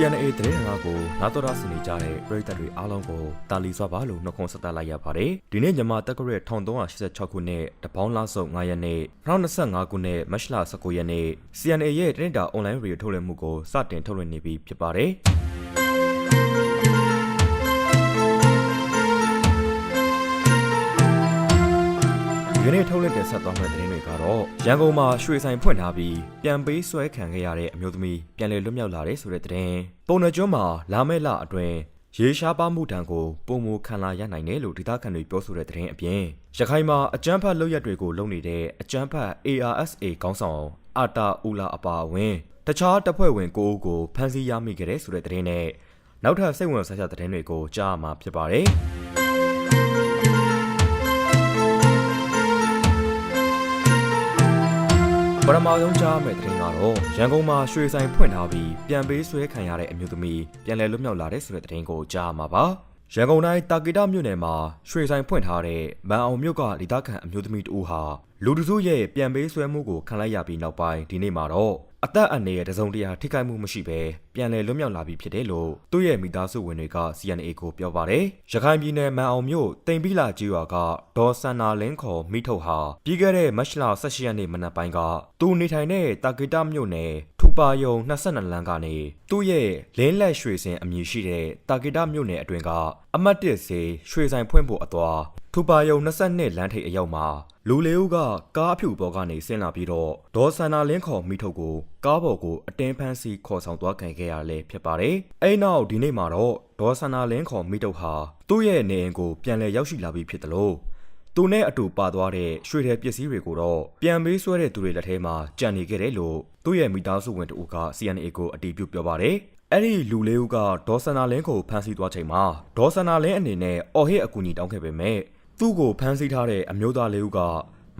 CNA သတင်းဌာနကိုနာတော်ရဆင်နေကြတဲ့ပရိသတ်တွေအားလုံးကိုတာလီစွာပါလို့နှုတ်ခွန်းဆက်သလိုက်ရပါတယ်။ဒီနေ့မြန်မာတက္ကရာ1386ခုနှစ်တပေါင်းလဆုပ်9ရက်နေ့2025ခုနှစ်မတ်လ19ရက်နေ့ CNA ရဲ့သတင်းတာအွန်လိုင်းရေဒီယိုထုတ်လွှင့်မှုကိုစတင်ထုတ်လွှင့်နေပြီဖြစ်ပါတယ်။ ဒီကနေ့ထုတ်လွှင့်တင်ဆက်သွားမယ့်သတင်းတွေကတော့ရန်ကုန်မှာရွှေဆိုင်ဖွင့်ထားပြီးပြန်ပေးဆွဲခံခဲ့ရတဲ့အမျိုးသမီးပြန်လည်လွတ်မြောက်လာတဲ့ဆိုတဲ့သတင်းပုံနှကျွန်းမှာလာမယ့်လအတွင်းရေရှားပါမှုတံကိုပုံမခံလာရနိုင်တယ်လို့ဒေသခံတွေပြောဆိုတဲ့သတင်းအပြင်ရခိုင်မှာအကြမ်းဖက်လုပ်ရက်တွေကိုလုပ်နေတဲ့အကြမ်းဖက် ARSA ကောင်းဆောင်အာတာဦးလာအပါအဝင်တခြားတပ်ဖွဲ့ဝင်ကိုအုပ်ကိုဖမ်းဆီးရမိခဲ့တဲ့ဆိုတဲ့သတင်းနဲ့နောက်ထပ်စိတ်ဝင်စားစရာသတင်းတွေကိုကြားမှာဖြစ်ပါတယ်။ ပထမဆုံးကြားမယ့်သတင်းကတော့ရန်ကုန်မှာရွှေဆိုင်ဖွင့်ထားပြီးပြန်ပေးဆွဲခံရတဲ့အမျိုးသမီးပြန်လည်လွတ်မြောက်လာတဲ့ဆိုတဲ့သတင်းကိုကြားမှာပါရန်ကုန်တိုင်းတာကိတမြို့နယ်မှာရွှေဆိုင်ဖွင့်ထားတဲ့မန်အောင်မြို့ကဒေသခံအမျိုးသမီးတဦးဟာလူတစုရဲ့ပြန်ပေးဆွဲမှုကိုခံလိုက်ရပြီးနောက်ပိုင်းဒီနေ့မှာတော့ အသက်အန္တရာယ်တစုံတရာထိခိုက်မှုမရှိဘဲပြန်လည်လွတ်မြောက်လာပြီဖြစ်တယ်လို့သူ့ရဲ့မိသားစုဝင်တွေက CNA ကိုပြောပါတယ်။ရခိုင်ပြည်နယ်မန်အောင်မြို့တိမ်ပိလာကြီးရွာကဒေါ်စန္နာလင်းခေါ်မိထုတ်ဟာပြီးခဲ့တဲ့မတ်လ18ရက်နေ့မနက်ပိုင်းကသူနေထိုင်တဲ့တာကိတမြို့နယ်ထူပါယုံ22လမ်းကနေသူ့ရဲ့လင်းလက်ရွှေစင်အမည်ရှိတဲ့တာကိတမြို့နယ်အတွင်းကအမတ်တစ်စေရွှေဆိုင်ဖွင့်ဖို့အသွားထူပါယုံ22လမ်းထိပ်အရောက်မှာ လူလေးဦးကကားအဖြူပေါ်ကနေဆင်းလာပြီးတော့ဒေါ်စန္နာလင်းခေါ်မိထုတ်ကိုကားပေါ်ကိုအတင်းဖမ်းဆီးခေါ်ဆောင်သွားခံခဲ့ရလဲဖြစ်ပါတယ်။အဲ့နောက်ဒီနေ့မှာတော့ဒေါ်စန္နာလင်းခေါ်မိထုတ်ဟာသူ့ရဲ့နေအိမ်ကိုပြန်လည်ရောက်ရှိလာပြီးဖြစ်တယ်လို့သူနဲ့အတူပါသွားတဲ့ရွှေထည်ပစ္စည်းတွေကိုတော့ပြန်ပေးဆွဲတဲ့သူတွေလက်ထဲမှာကြံနေခဲ့တယ်လို့သူ့ရဲ့မိသားစုဝင်တို့က CNA ကိုအတည်ပြုပြောပါတယ်။အဲ့ဒီလူလေးဦးကဒေါ်စန္နာလင်းကိုဖမ်းဆီးသွားချိန်မှာဒေါ်စန္နာလင်းအနေနဲ့အော်ဟစ်အကူအညီတောင်းခဲ့ပေမဲ့ သူ့ကိုဖမ်းဆီးထားတဲ့အမျိုးသားလေးဦးက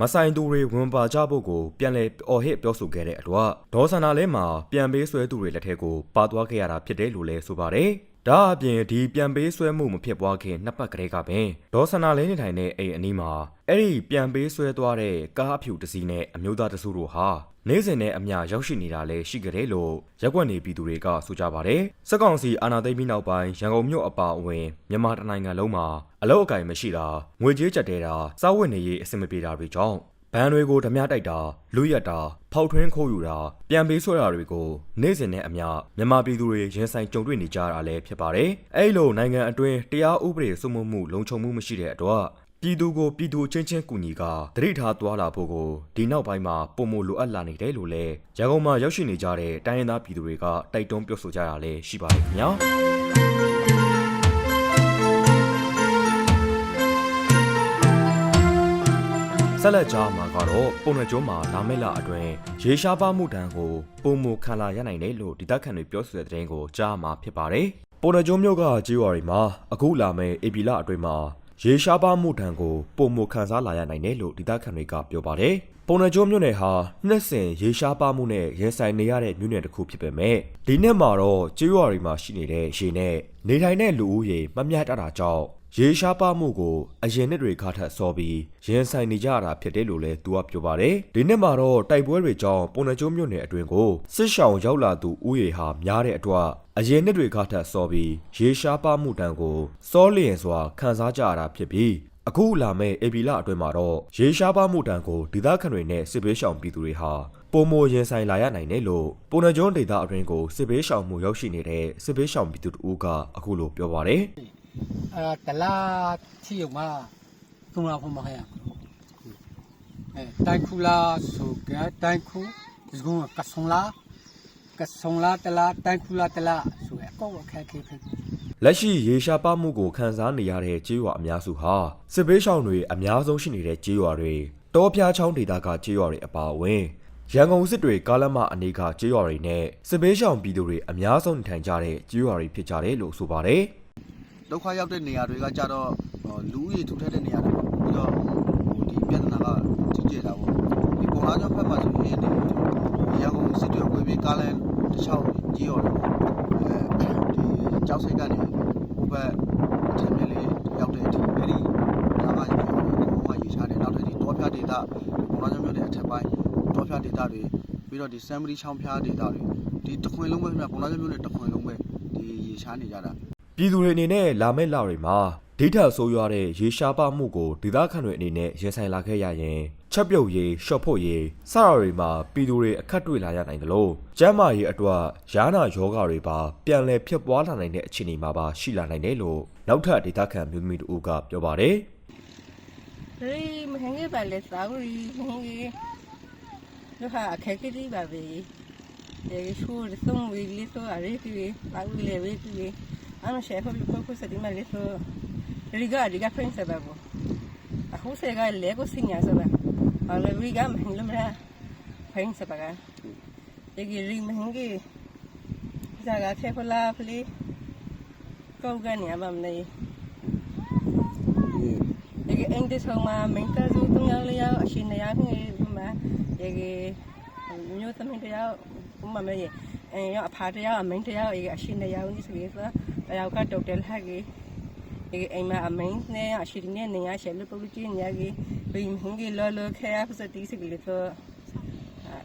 မဆိုင်သူတွေဝင်ပါကြဖို့ကိုပြန်လဲအော်ဟစ်ပြောဆိုခဲ့တဲ့အတွက်ဒေါ်စန္နာလဲမှာပြန်ပေးဆွဲသူတွေလက်ထက်ကိုပါသွားခဲ့ရတာဖြစ်တယ်လို့လဲဆိုပါတယ်။ ဒါအပြင်ဒီပြန်ပေးဆွဲမှုမဖြစ်ပွားခင်နှစ်ပတ်ကလေးကပင်ဒေါ်စန္နာလဲနေထိုင်တဲ့အိမ်အနီးမှာအဲ့ဒီပြန်ပေးဆွဲသွားတဲ့ကားအဖြူတစ်စီးနဲ့အမျိုးသားတစုတို့ဟာနေ့စဉ်နဲ့အမျှရောက်ရှိနေတာလည်းရှိကြတယ်လို့ရက်ွက်နေပြည်သူတွေကဆိုကြပါတယ်။စက်ကောင်စီအာဏာသိမ်းပြီးနောက်ပိုင်းရန်ကုန်မြို့အပါအဝင်မြန်မာတိုင်းနိုင်ငံလုံးမှာအလောက်အကင်မရှိတာငွေကြေးကြက်တဲတာစားဝတ်နေရေးအဆင်မပြေတာတွေကြောင့် ဘဏ်တွေကိုဓမြတိုက်တာလူရက်တာဖောက်ထွင်းခိုးယူတာပြန်ပေးဆွဲတာတွေကိုနေ့စဉ်နဲ့အမျှမြန်မာပြည်သူတွေရင်ဆိုင်ကြုံတွေ့နေကြတာလည်းဖြစ်ပါတယ်။အဲ့လိုနိုင်ငံအတွင်းတရားဥပဒေစိုးမိုးမှုလုံခြုံမှုမရှိတဲ့အတွက်ပြည်သူကိုပြည်သူချင်းချင်းကူညီကတရိထားသွားလာဖို့ကိုဒီနောက်ပိုင်းမှာပုံမလိုအပ်လာနေတယ်လို့လည်းရန်ကုန်မှာရောက်ရှိနေကြတဲ့တိုင်းရင်းသားပြည်သူတွေကတိုက်တွန်းပြောဆိုကြတာလည်းရှိပါတယ်ခင်ဗျာ ဆက်လက်ကြားမှာကတော့ပုံနှကျုံးမှာလာမယ့်လအတွင်းရေရှားပါမှုတံကိုပုံမခံလာရနိုင်တယ်လို့ဒေသခံတွေပြောဆိုတဲ့တဲ့ရင်ကိုကြားမှာဖြစ်ပါတယ်ပုံနှကျုံးမြို့ကကြေးဝါရီမှာအခုလာမယ့်ဧပြီလအတွင်းမှာရေရှားပါမှုထံကိုပုံမခံစားလာရနိုင်တယ်လို့ဒေသခံတွေကပြောပါတယ်။ ပုံနှကျိုးမြို့နယ်ဟာနှစ်စဉ်ရေရှားပါမှုနဲ့ရင်ဆိုင်နေရတဲ့မြို့နယ်တစ်ခုဖြစ်ပေမဲ့ဒီနှစ်မှာတော့ကျေးရွာတွေမှာရှိနေတဲ့ရေနဲ့နေထိုင်တဲ့လူဦးရေမမျှတတာကြောင့်ရေရှားပါမှုကိုအရင်နှစ်တွေကထက်စောပြီးရင်ဆိုင်နေကြရတာဖြစ်တယ်လို့လည်းသူကပြောပါတယ်။ဒီနှစ်မှာတော့တိုက်ပွဲတွေကြောင့်ပုံနှကျိုးမြို့နယ်အတွင်းကိုစစ်ရှောင်ရောက်လာသူဦးရေဟာများတဲ့အတွက်အရင်နှစ်တွေကထက်စောပြီးရေရှားပါမှုတန်ကိုစောလျင်စွာခံစားကြရတာဖြစ်ပြီး အခုလာမယ့်အေပီလအတွင်းမှာတော့ရေရှားပါမှုတန်ကိုဒေသခံတွေနဲ့စစ်ဘေးရှောင်ပြည်သူတွေဟာပုံမရင်ဆိုင်လာရနိုင်တယ်လို့ပုံနှကျုံးဒေသအတွင်းကိုစစ်ဘေးရှောင်မှုရောက်ရှိနေတဲ့စစ်ဘေးရှောင်ပြည်သူတို့ကအခုလိုပြောပါတယ်အဲတလားချီယုံမသုံးလာဖို့မခရအဲတိုင်ခူလာဆိုကတိုင်ခူဒီကုန်းကဆုံလာ ကဆုံလာတလားတိုင်ခူလာတလားဆိုရအကောက်အခက်ခဲဖြစ်လက်ရှိရေရှားပါမှုကိုခန်းစားနေရတဲ့ကြေးရွာအများစုဟာစစ်ဘေးရှောင်တွေအများဆုံးရှိနေတဲ့ကြေးရွာတွေတောဖျားချောင်းဒေသကကြေးရွာတွေအပါအဝင်ရန်ကုန်စစ်တွေကားလမ်းမအနေကကြေးရွာတွေနဲ့စစ်ဘေးရှောင်ပြည်သူတွေအများဆုံးနေထိုင်ကြတဲ့ကြေးရွာတွေဖြစ်ကြတယ်လို့ဆိုပါတယ်ဒုက္ခရောက်တဲ့နေရာတွေကကြတော့ဟိုလူဦးရေထူထပ်တဲ့နေရာတွေပေါ့ပြီးတော့ဟိုဒီပြဿနာကကြီးကျယ်တာပေါ့ဒီပုံလားကျောင်းဖက်မှာဆိုရင်ဒီ ရန်ကုန်စစ်တွေဝေးပြီးကားလမ်းတစ်ချောင်းကြီးရော်တယ်ပေါ့အဲဒီကျောက်စိတ်ကနေဟိုဘက်အထက်မြက်လေးရောက်တဲ့အထိအဲ့ဒီဒါကကြီးရော်တယ်ဘုံကရေးချတယ်နောက်ထပ်ဒီတောဖျားဒေတာပုံလားကျောင်းမြို့တဲ့အထက်ပိုင်းတောဖျားဒေတာတွေပြီးတော့ဒီစမ်မရီချောင်းဖျားဒေတာတွေဒီတခွင်လုံးပဲခင်ဗျပုံလားကျောင်းမြို့နဲ့တခွင်လုံးပဲရေရှားနေကြတာပြည်သူတွေအနေနဲ့လာမယ့်လတွေမှာ ဒိဋ္ဌဆိုးရွားတဲ့ရေရှားပါမှုကိုဒေသခံတွေအနေနဲ့ရင်ဆိုင်လာခဲ့ရရင်ချက်ပြုတ်ရေးရှော့ဖို့ရေးစတာတွေမှာပြည်သူတွေအခက်တွေ့လာရနိုင်တယ်လို့ကျမ်းမာရေးအတွက်ယာနာယောဂါတွေပါပြန်လည်ဖြစ်ပွားလာနိုင်တဲ့အခြေအနေမှာပါရှိလာနိုင်တယ်လို့နောက်ထပ်ဒေသခံမျိုးသမီးတို့ကပြောပါတယ်ရီမဟင်ကြီးပါလေသာရီမဟင်ကြီးတို့ဟာအခက်အခဲတွေပါပဲရေရှူရဆုံးဝီလီဆိုအရေးကြီးပါဝီလေဝီကြီးအမရှေဖို့ဖို့ဖို့စဒီမလေးဆို ရီကရီကဖရင်စဘာဘောအခုစေကလေကိုစညာစဘာအလရီကမဟင်လမရာဖရင်စဘာကရေရီမဟင်ကြီးဇာကခေဖလာဖလီကောက်ကနေအမမလေးဒီအင်္ဂလိပ်ဆောင်မှာမင်္ဂလာစုတုံးရောက်လျောက်အရှင်နေရာငယ်မှာဒီကမျိုးသမီးတယောက်ဘုမမေးအဲရအဖာတယောက်အမင်းတယောက်အရှင်နေရာဦးဆိုပြီးဆိုတယောက်ကဒေါက်တာဟက်ကြီးဒီ အိမ်မှာအမင်းနဲ့အရှင်နေနေရ ရှယ်လို့ပုတ်ကြီးနေရကြီးဘင်းဟင်းကြီးလောလောခဲအပစတီးစီကလေးဆို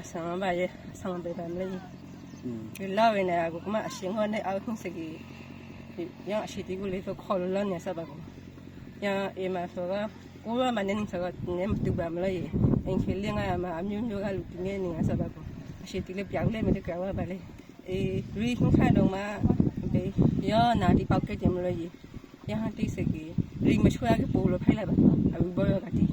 အဆမ်းပါရဲ့ဆမ်းပေးပါမလို့ဒီလောက်ရနေကမှအရှင်ဟောနေအောက်ခင်းစကြီးရအရှင်ဒီကိုလေးဆိုခေါ်လို့နေစပါဘူး ya e ma so ga ko ba ma nen sa ga ne ma tu ba ma la ye en ke le nga ya ma a myu myu ga lu ti ne ni nga sa ba ko a she ti le pya le me de ka wa ba le e ri hin kha dong ma be ya na di pau ke je ma la ye ya ha ti se ki ri ma chwa ke po lo phai la ba a bu bo yo ga ti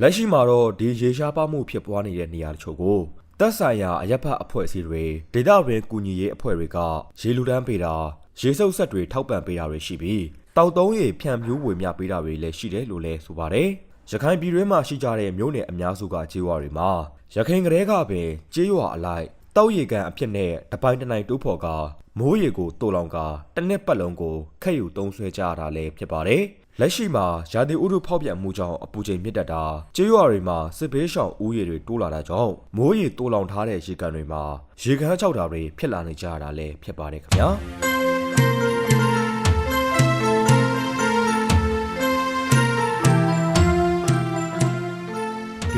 လက်ရှိမှာတော့ဒီရေရှားပါမှုဖြစ်ပွားနေတဲ့နေရာတချို့ကိုသက်ဆိုင်ရာအရက်ဖတ်အဖွဲ့အစည်းတွေဒေသတွင်းကူညီရေးအဖွဲ့တွေကရေလူတန်းပေးတာရေစုပ်ဆက်တွေထောက်ပံ့ပေးတာတွေရှိပြီးတောက်သုံးရေဖြန့်ဖြူးဝေမျှပေးတာတွေလည်းရှိတယ်လို့လည်းဆိုပါတယ်။ရခိုင်ပြည်တွင်းမှာရှိကြတဲ့မြို့နယ်အများစုကကျေးရွာတွေမှာရခိုင်ကလေးကပင်ကျေးရွာအလိုက်တောက်ရေကန်အဖြစ်နဲ့တပိုင်းတစ်နိုင်တိုးဖော်က မိုးရေကိုတိုးလောင်ကတစ်နှစ်ပတ်လုံးကိုခက်ယူသုံးဆွဲကြရတာလည်းဖြစ်ပါတယ်။လက်ရှိမှာရာသီဥတုဖောက်ပြန်မှုကြောင့်အပူချိန်မြင့်တက်တာကျေးရွာတွေမှာစစ်ဘေးရှောင်ဦးရေတွေတိုးလာတာကြောင့်မိုးရေတိုးလောင်ထားတဲ့ရေကန်တွေမှာရေခမ်းချောက်တာတွေဖြစ်လာနေကြရတာလည်းဖြစ်ပါတယ်ခင်ဗျာ။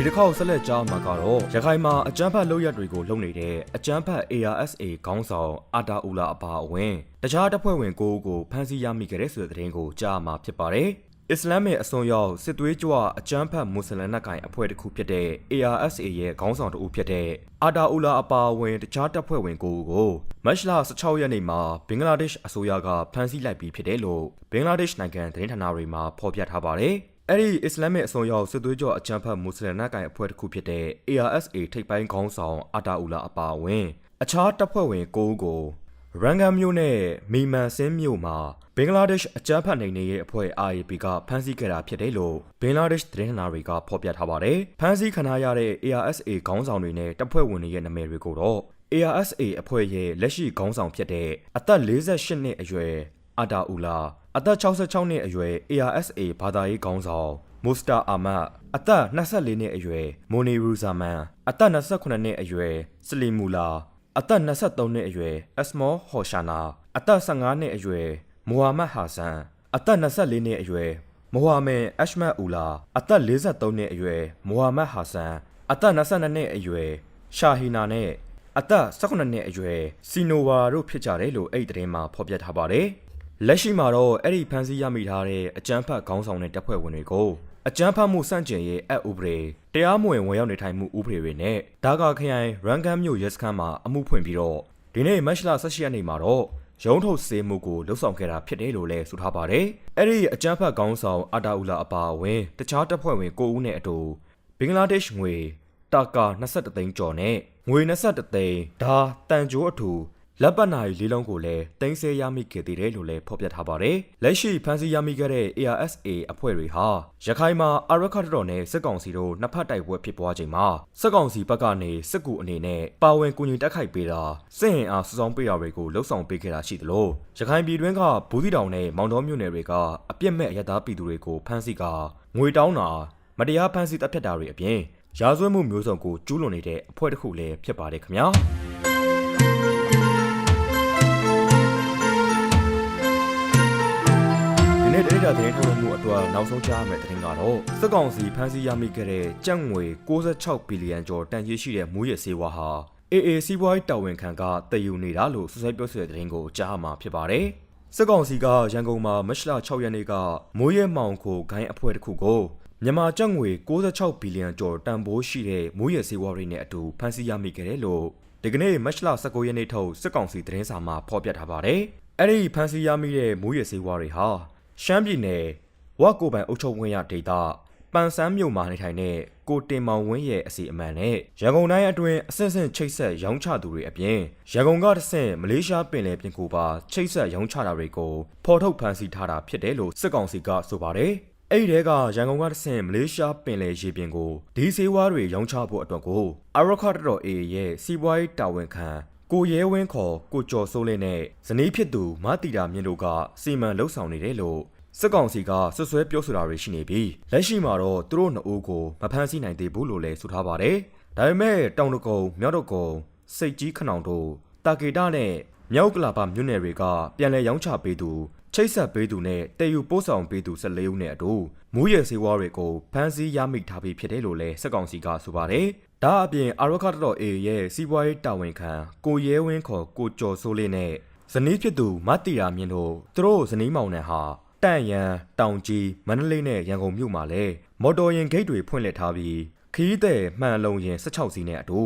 တစ်ခေါက်ဆက်လက်ကြားမှာကတော့ရခိုင်မှာအကြမ်းဖက်လုပ်ရက်တွေကိုလုပ်နေတဲ့အကြမ်းဖက် ARSA ခေါင်းဆောင်အာတာအူလာအပါအဝင်တခြားတပ်ဖွဲ့ဝင်ကိုဦးကိုဖမ်းဆီးရမိခဲ့တဲ့ဆိုတဲ့သတင်းကိုကြားမှာဖြစ်ပါတယ်။အစ္စလာမ်ရဲ့အစွန်ရောက်စစ်သွေးကြွအကြမ်းဖက်မွတ်စလင်တပ်ကိုင်အဖွဲ့တစ်ခုဖြစ်တဲ့ ARSA ရဲ့ခေါင်းဆောင်တဦးဖြစ်တဲ့အာတာအူလာအပါအဝင်တခြားတပ်ဖွဲ့ဝင်ကိုဦးကိုမတ်လ16ရက်နေ့မှာဘင်္ဂလားဒေ့ရှ်အစိုးရကဖမ်းဆီးလိုက်ပြီးဖြစ်တယ်လို့ဘင်္ဂလားဒေ့ရှ်နိုင်ငံသတင်းဌာနတွေမှာဖော်ပြထားပါတယ်။ အဲ့ဒီအစ္စလာမစ်အစွန်ရောက်စစ်သွေးကြောအကြမ်းဖက်မွတ်စလင်နိုင်ငံအဖွဲ့တစ်ခုဖြစ်တဲ့ ARSA ထိပ်ပိုင်းခေါင်းဆောင်အာတာအူလာအပါအဝင် အခြားတပ်ဖွဲ့ဝင်၉ဦးကိုရန်ဂမ်မြို့နဲ့မီမန်စင်းမြို့မှာဘင်္ဂလားဒေ့ရှ်အကြမ်းဖက်နိုင်နေတဲ့အဖွဲ့ IAP ကဖမ်းဆီးခဲ့တာဖြစ်တယ်လို့ဘင်္ဂလားဒေ့ရှ်သတင်းဌာနတွေကဖော်ပြထားပါတယ်။ဖမ်းဆီးခံထားရတဲ့ ARSA ခေါင်းဆောင်တွေနဲ့တပ်ဖွဲ့ဝင်တွေရဲ့နာမည်တွေကိုတော့ ARSA အဖွဲ့ရဲ့လက်ရှိခေါင်းဆောင်ဖြစ်တဲ့အသက်48နှစ်အရွယ် အာတာအူလာအသက်66နှစ်အရွယ် ARSA ဘာသာရေးခေါင်းဆောင်မူစတာအာမတ်အသက်24နှစ်အရွယ်မိုနီရူဇာမန်အသက်28နှစ်အရွယ်စလီမူလာအသက်23နှစ်အရွယ်အက်စမောဟော်ရှာနာအသက်15နှစ်အရွယ်မိုဟာမက်ဟာဆန်အသက်24နှစ်အရွယ်မိုဟာမက်အရှမတ်အူလာအသက်43နှစ်အရွယ်မိုဟာမက်ဟာဆန်အသက်22နှစ်အရွယ်ရှာဟီနာနဲ့အသက်18နှစ်အရွယ်စီနိုဝါတို့ဖြစ်ကြတယ်လို့အဲ့ဒီသတင်းမှာဖော်ပြထားပါတယ်။ လက်ရှိမှာတော့အဲ့ဒီဖန်ဆီးရမိထားတဲ့အကြမ်းဖက်ခေါင်းဆောင်တဲ့တပ်ဖွဲ့ဝင်တွေကိုအကြမ်းဖက်မှုစန့်ကျင်ရေးအဥပဒေတရားမဝင်ဝင်ရောက်နေထိုင်မှုဥပဒေတွေနဲ့ဒါကာခရိုင်ရန်ကန်မြို့ရဲစခန်းမှာအမှုဖွင့်ပြီးတော့ဒီနေ့မတ်လ18ရက်နေ့မှာတော့ရုံးထုတ်စေမှုကိုလှုပ်ဆောင်ခဲ့တာဖြစ်တယ်လို့လည်းဆိုထားပါတယ်။အဲ့ဒီအကြမ်းဖက်ခေါင်းဆောင်အာတာအူလာအပါအဝင်တခြားတပ်ဖွဲ့ဝင်9ဦးနဲ့အတူဘင်္ဂလားဒေ့ရှ်ငွေတာကာ21သိန်းကျော်နဲ့ငွေ21သိန်းဒါတန်ကြိုးအထူ လက်ပတ်နာရီလေးလုံးကိုလည်းတင်ဆက်ရမိခဲ့သေးတယ်လို့လည်းဖော်ပြထားပါတယ်။လက်ရှိဖမ်းဆီးရမိခဲ့တဲ့ ARSA အဖွဲ့တွေဟာရခိုင်မှာအာရခတ်တော်နဲ့စစ်ကောင်စီတို့နှစ်ဖက်တိုက်ပွဲဖြစ်ပွားချိန်မှာစစ်ကောင်စီဘက်ကနေစစ်ကူအနေနဲ့ပါဝင်ကူညီတိုက်ခိုက်ပေးတာစစ်ရင်အားစုဆောင်းပေးတာတွေကိုလှုပ်ဆောင်ပေးခဲ့တာရှိသလိုရခိုင်ပြည်တွင်းကဘူးသီတောင်နဲ့မောင်တော်မြို့နယ်တွေကအပြစ်မဲ့အရတားပြည်သူတွေကိုဖမ်းဆီးကာငွေတောင်းတာမတရားဖမ်းဆီးတပ်ဖြတ်တာတွေအပြင်ရာဇဝတ်မှုမျိုးစုံကိုကျူးလွန်နေတဲ့အဖွဲ့တစ်ခုလည်းဖြစ်ပါတယ်ခင်ဗျာ။ နေ့တိရသတင်းထုတ်လွှင့်မှုအတွက်နောက်ဆုံးကြားရမယ့်သတင်းကတော့စစ်ကောင်စီဖမ်းဆီးရမိခဲ့တဲ့ကြက်ငွေ66ဘီလီယံကျော်တန်ကြီးရှိတဲ့မူရစ်ဆေးဝါးဟာ AA စီးပွားရေးတာဝန်ခံကတည်ယူနေတာလို့ဆွဆွဲပြောဆိုတဲ့သတင်းကိုကြားမှာဖြစ်ပါတယ်။စစ်ကောင်စီကရန်ကုန်မှာမတ်လ6ရက်နေ့ကမိုးရဲမောင်ခိုဂိုင်းအဖွဲ့တစ်ခုကိုမြန်မာကျပ်ငွေ66ဘီလီယံကျော်တန်ဖိုးရှိတဲ့မိုးရဲစေဝါတွေနဲ့အတူဖမ်းဆီးရမိခဲ့တယ်လို့ဒီကနေ့မတ်လ19ရက်နေ့ထုတ်စစ်ကောင်စီသတင်းစာမှာဖော်ပြထားပါတယ်။အဲ့ဒီဖမ်းဆီးရမိတဲ့မိုးရဲစေဝါတွေဟာ ရှမ်းပြည်နယ်ဝက်ကိုပိုင်အုပ်ချုပ်ခွင့်ရဒေသပန်ဆန်းမြို့မှာနေထိုင်တဲ့ကိုတင်မောင်ဝင်းရဲ့အစီအမံနဲ့ရန်ကုန်တိုင်းအတွင်းအဆင့်ဆင့်ချိတ်ဆက်ရောင်းချသူတွေအပြင်ရန်ကုန်ကတဆင့်မလေးရှားပင်လယ်ပြင်ကိုပါချိတ်ဆက်ရောင်းချတာတွေကိုဖော်ထုတ်ဖမ်းဆီးထားတာဖြစ်တယ်လို့စစ်ကောင်စီကဆိုပါတယ်။အဲ့ဒီတဲကရန်ကုန်ကတဆင့်မလေးရှားပင်လယ်ရေပြင်ကိုဒီစေဝါတွေရောင်းချဖို့အတွက်ကိုအရခတ်တော် A ရဲ့စီးပွားရေးတာဝန်ခံ ကိုရဲဝင်းခေါ်ကိုကျော်စိုးလင်းနဲ့ဇနီးဖြစ်သူမတီတာမြင့်တို့ကစီမံလှုပ်ဆောင်နေတယ်လို့စစ်ကောင်စီကဆွဆွဲပြောဆိုတာတွေရှိနေပြီးလက်ရှိမှာတော့သူတို့နှစ်ဦးကိုမဖမ်းဆီးနိုင်သေးဘူးလို့လည်းဆိုထားပါတယ်။ဒါပေမဲ့တောင်တကုံမြောက်တကုံစိတ်ကြီးခနောင်တို့တာကေတာနဲ့မြောက်ကလာပါမြို့နယ်တွေကပြန်လည်ရောင်းချပေးသူ ချိတ်ဆက်ပေးသူနဲ့တည်ယူပို့ဆောင်ပေးသူ14ဦးနဲ့အတူမူးရဲစေဝါတွေကိုဖမ်းဆီးရမိထားပြီးဖြစ်တယ်လို့လည်းစစ်ကောင်စီကဆိုပါတယ်။ဒါအပြင်အာရခတ်တော် A ရဲ့စီးပွားရေးတာဝန်ခံကိုရဲဝင်းခေါ်ကိုကျော်စိုးလေးနဲ့ဇနီးဖြစ်သူမတီရာမြင့်တို့သူတို့ဇနီးမောင်နှံဟာတန့်ရန်တောင်ကြီးမန္တလေးနဲ့ရန်ကုန်မြို့မှာလည်းမော်တော်ယာဉ်ဂိတ်တွေဖွင့်လှစ်ထားပြီးခရီးသည်မှန်လုံရင်16စီးနဲ့အတူ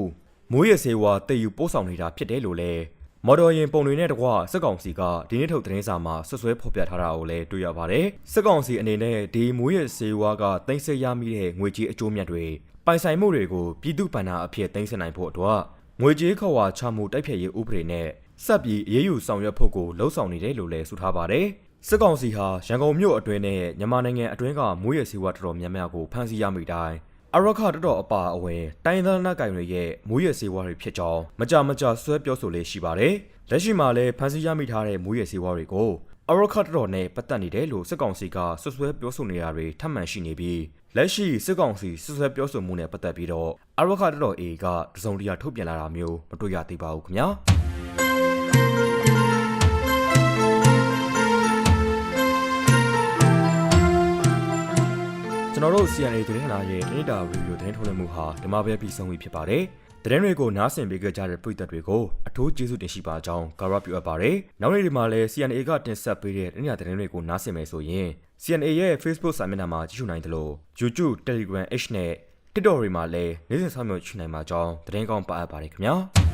မိုးရစေဝါတည်ယူပို့ဆောင်နေတာဖြစ်တယ်လို့လည်း မော်တော်ယာဉ်ပုံတွေနဲ့တကွစစ်ကောင်စီကဒီနေ့ထုတ်သတင်းစာမှာဆွဆွဲဖော်ပြထားတာကိုလည်းတွေ့ရပါတယ်စစ်ကောင်စီအနေနဲ့ဒီမိုးရစေဝါကတင်ဆက်ရမိတဲ့ငွေကြေးအကျိုးမြတ်တွေပိုင်ဆိုင်မှုတွေကိုပြည်သူ့ဗန္နာအဖြစ်တင်ဆက်နိုင်ဖို့အတွက်ငွေကြေးခွာချမှုတိုက်ဖြတ်ရေးဥပဒေနဲ့ဆက်ပြီးအရေးယူဆောင်ရွက်ဖို့ကိုလှုံ့ဆော်နေတယ်လို့လည်းဆိုထားပါတယ်စစ်ကောင်စီဟာရန်ကုန်မြို့အတွင်းနဲ့မြန်မာနိုင်ငံအတွင်းကမိုးရစေဝါတော်တော်များများကိုဖမ်းဆီးရမိတိုင်း အရခတော်တော်အပါအဝင်တိုင်းသားနာကိုင်တွေရဲ့မိုးရစေဝါတွေဖြစ်ကြောင်းမကြမကြဆွဲပြောဆိုလေးရှိပါတယ်။လက်ရှိမှာလည်းဖမ်းဆီးရမိထားတဲ့မိုးရစေဝါတွေကိုအရခတော်နဲ့ပတ်သက်နေတယ်လို့စစ်ကောင်စီကဆွဆွဲပြောဆိုနေတာတွေထပ်မံရှိနေပြီးလက်ရှိစစ်ကောင်စီဆွဆွဲပြောဆိုမှုနဲ့ပတ်သက်ပြီးတော့အရခတော် A ကတစုံတရာထုတ်ပြန်လာတာမျိုးမတွေ့ရသေးပါဘူးခင်ဗျာ။ ကျွန်တော်တို့ CNA သတင်းနာရဲ့ဒေတာ review သတင်းထုတ်လွှင့်မှုဟာဒီမှာပဲပြီးဆုံးပြီဖြစ်ပါတယ်။သတင်းတွေကိုနားဆင်ပေးကြတဲ့ပရိသတ်တွေကိုအထူးကျေးဇူးတင်ရှိပါကြောင်းကာရပြုအပ်ပါတယ်။နောက်နေ့ဒီမှာလည်း CNA ကတင်ဆက်ပေးတဲ့သတင်းရသတင်းတွေကိုနားဆင်မယ်ဆိုရင် CNA ရဲ့ Facebook စာမျက်နှာမှာကြည့်ရှုနိုင်သလို YouTube, Telegram, H နဲ့ TikTok တွေမှာလည်းနေ့စဉ်ဆောင်ရွက်ချနိုင်ပါကြောင်းသတင်းကောင်းပါအပ်ပါတယ်ခင်ဗျာ။